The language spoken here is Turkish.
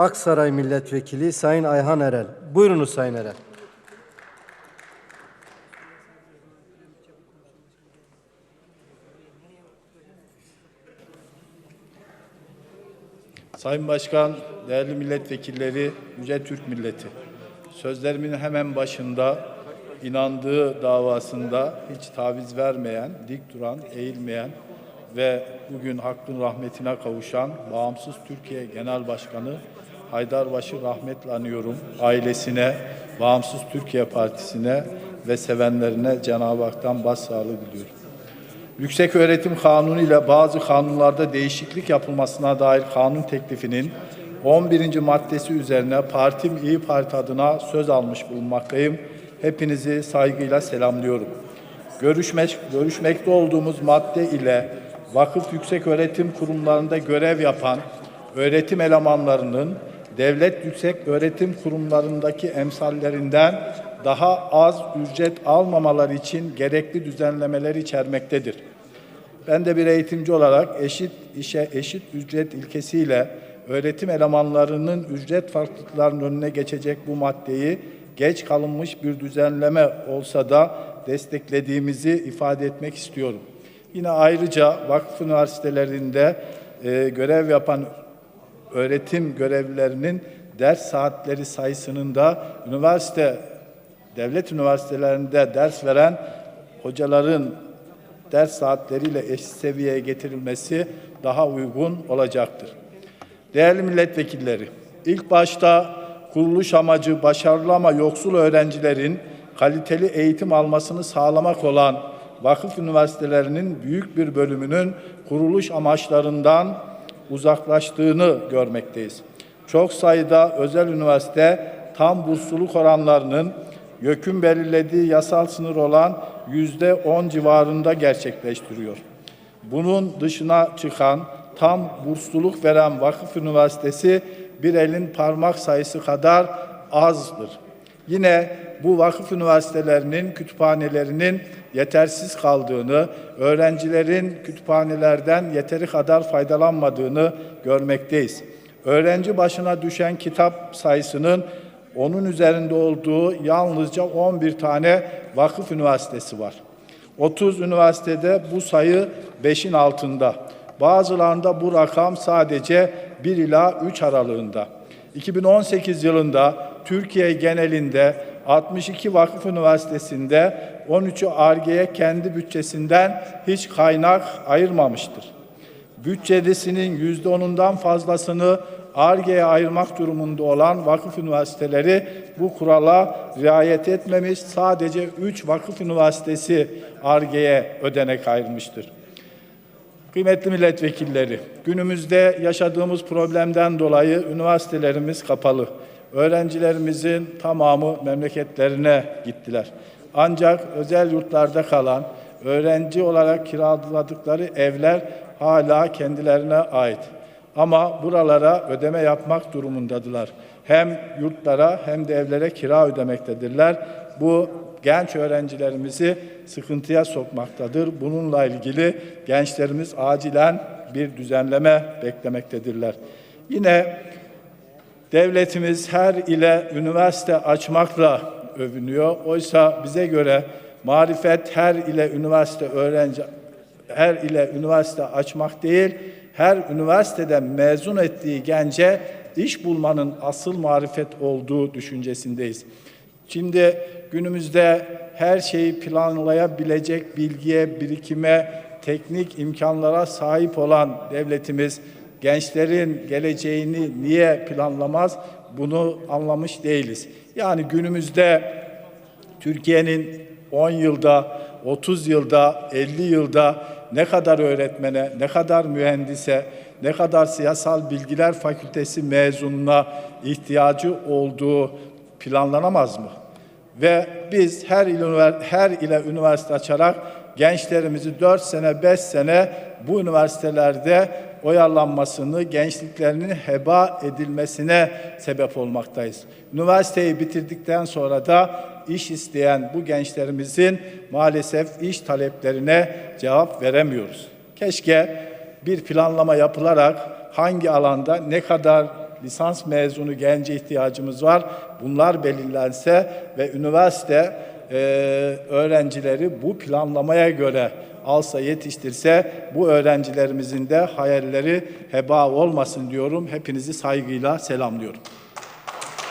Aksaray Milletvekili Sayın Ayhan Erel. Buyurunuz Sayın Erel. Sayın Başkan, değerli milletvekilleri, Yüce Türk milleti. Sözlerimin hemen başında inandığı davasında hiç taviz vermeyen, dik duran, eğilmeyen ve bugün hakkın rahmetine kavuşan Bağımsız Türkiye Genel Başkanı Haydarbaş'ı rahmetle anıyorum. Ailesine, Bağımsız Türkiye Partisi'ne ve sevenlerine Cenab-ı Hak'tan başsağlığı diliyorum. Yüksek Öğretim Kanunu ile bazı kanunlarda değişiklik yapılmasına dair kanun teklifinin 11. maddesi üzerine partim İyi Parti adına söz almış bulunmaktayım. Hepinizi saygıyla selamlıyorum. Görüşmek, görüşmekte olduğumuz madde ile vakıf yüksek öğretim kurumlarında görev yapan öğretim elemanlarının devlet yüksek öğretim kurumlarındaki emsallerinden daha az ücret almamaları için gerekli düzenlemeleri içermektedir. Ben de bir eğitimci olarak eşit işe eşit ücret ilkesiyle öğretim elemanlarının ücret farklılıklarının önüne geçecek bu maddeyi geç kalınmış bir düzenleme olsa da desteklediğimizi ifade etmek istiyorum. Yine ayrıca vakıf üniversitelerinde e, görev yapan öğretim görevlilerinin ders saatleri sayısının da üniversite devlet üniversitelerinde ders veren hocaların ders saatleriyle eşit seviyeye getirilmesi daha uygun olacaktır. Değerli milletvekilleri, ilk başta kuruluş amacı başarılı ama yoksul öğrencilerin kaliteli eğitim almasını sağlamak olan vakıf üniversitelerinin büyük bir bölümünün kuruluş amaçlarından uzaklaştığını görmekteyiz. Çok sayıda özel üniversite tam bursluluk oranlarının YÖK'ün belirlediği yasal sınır olan yüzde on civarında gerçekleştiriyor. Bunun dışına çıkan tam bursluluk veren vakıf üniversitesi bir elin parmak sayısı kadar azdır. Yine bu vakıf üniversitelerinin kütüphanelerinin yetersiz kaldığını, öğrencilerin kütüphanelerden yeteri kadar faydalanmadığını görmekteyiz. Öğrenci başına düşen kitap sayısının onun üzerinde olduğu yalnızca 11 tane vakıf üniversitesi var. 30 üniversitede bu sayı 5'in altında. Bazılarında bu rakam sadece 1 ila 3 aralığında. 2018 yılında Türkiye genelinde 62 vakıf üniversitesinde 13'ü ARGE'ye kendi bütçesinden hiç kaynak ayırmamıştır. Bütçesinin %10'undan fazlasını ARGE'ye ayırmak durumunda olan vakıf üniversiteleri bu kurala riayet etmemiş. Sadece 3 vakıf üniversitesi ARGE'ye ödenek ayırmıştır. Kıymetli milletvekilleri, günümüzde yaşadığımız problemden dolayı üniversitelerimiz kapalı. Öğrencilerimizin tamamı memleketlerine gittiler. Ancak özel yurtlarda kalan, öğrenci olarak kiraladıkları evler hala kendilerine ait. Ama buralara ödeme yapmak durumundadılar. Hem yurtlara hem de evlere kira ödemektedirler. Bu genç öğrencilerimizi sıkıntıya sokmaktadır. Bununla ilgili gençlerimiz acilen bir düzenleme beklemektedirler. Yine devletimiz her ile üniversite açmakla övünüyor. Oysa bize göre marifet her ile üniversite öğrenci her ile üniversite açmak değil, her üniversiteden mezun ettiği gence iş bulmanın asıl marifet olduğu düşüncesindeyiz. Şimdi günümüzde her şeyi planlayabilecek bilgiye, birikime, teknik imkanlara sahip olan devletimiz gençlerin geleceğini niye planlamaz? Bunu anlamış değiliz. Yani günümüzde Türkiye'nin 10 yılda, 30 yılda, 50 yılda ne kadar öğretmene, ne kadar mühendise, ne kadar siyasal bilgiler fakültesi mezununa ihtiyacı olduğu planlanamaz mı? Ve biz her ile, her ile üniversite açarak gençlerimizi 4 sene, 5 sene bu üniversitelerde oyalanmasını, gençliklerinin heba edilmesine sebep olmaktayız. Üniversiteyi bitirdikten sonra da iş isteyen bu gençlerimizin maalesef iş taleplerine cevap veremiyoruz. Keşke bir planlama yapılarak hangi alanda ne kadar lisans mezunu gence ihtiyacımız var. Bunlar belirlense ve üniversite e, öğrencileri bu planlamaya göre alsa yetiştirse bu öğrencilerimizin de hayalleri heba olmasın diyorum. Hepinizi saygıyla selamlıyorum.